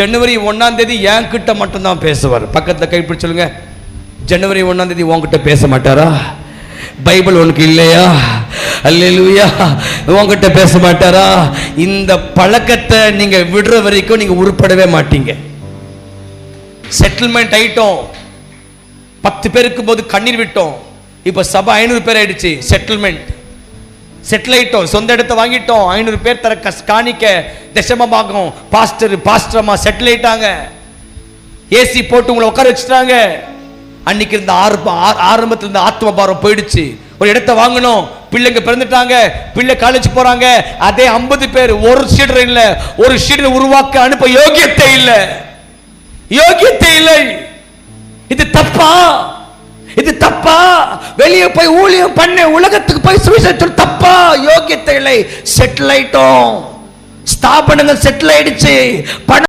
ஜனவரி ஒண்ணாம் தேதி என் கிட்ட மட்டும்தான் பேசுவார். பக்கத்தில் கைப்பிடி சொல்லுங்க. ஜனவரி ஒண்ணாம் தேதி உன்கிட்ட பேச மாட்டாரா? பைபிள் உனக்கு இல்லையா? அல்லா உங்ககிட்ட பேச மாட்டாரா? இந்த பழக்கத்தை நீங்க விடுற வரைக்கும் நீங்க உருப்படவே மாட்டீங்க. செட்டில்மெண்ட் ஆயிட்டோம். பத்து பேருக்கு போது கண்ணீர் விட்டோம். இப்போ சபை ஐநூறு பேர் ஆயிடுச்சு. செட்டில்மெண்ட் செட்டில் ஆயிட்டோம் சொந்த இடத்த வாங்கிட்டோம். ஐநூறு பேர் தர கஸ் காணிக்க தசமமாகும். பாஸ்டர் பாஸ்டர்மா செட்டில் ஆயிட்டாங்க ஏசி போட்டு உங்களை உட்கார வச்சுட்டாங்க. அன்னைக்கு இருந்த ஆரம்ப ஆரம்பத்தில் இருந்த ஆத்ம பாரம் போயிடுச்சு. ஒரு இடத்த வாங்கணும். பிள்ளைங்க பிறந்துட்டாங்க. பிள்ளை காலேஜ் போறாங்க. அதே ஐம்பது பேர் ஒரு சீடர் இல்ல. ஒரு சீடர் உருவாக்க அனுப்ப யோகியத்தை இல்லை. யோகியத்தை இல்லை. இது தப்பா? வெளியே போய் ஊழியம் பண்ண உலகத்துக்கு போய் சுவிசேஷம் தப்பா யோகியத்தை இல்லை. செட்டில் ஆயிட்டோம் ஸ்தாபனங்கள் செட்டில் ஆயிடுச்சு. பணம்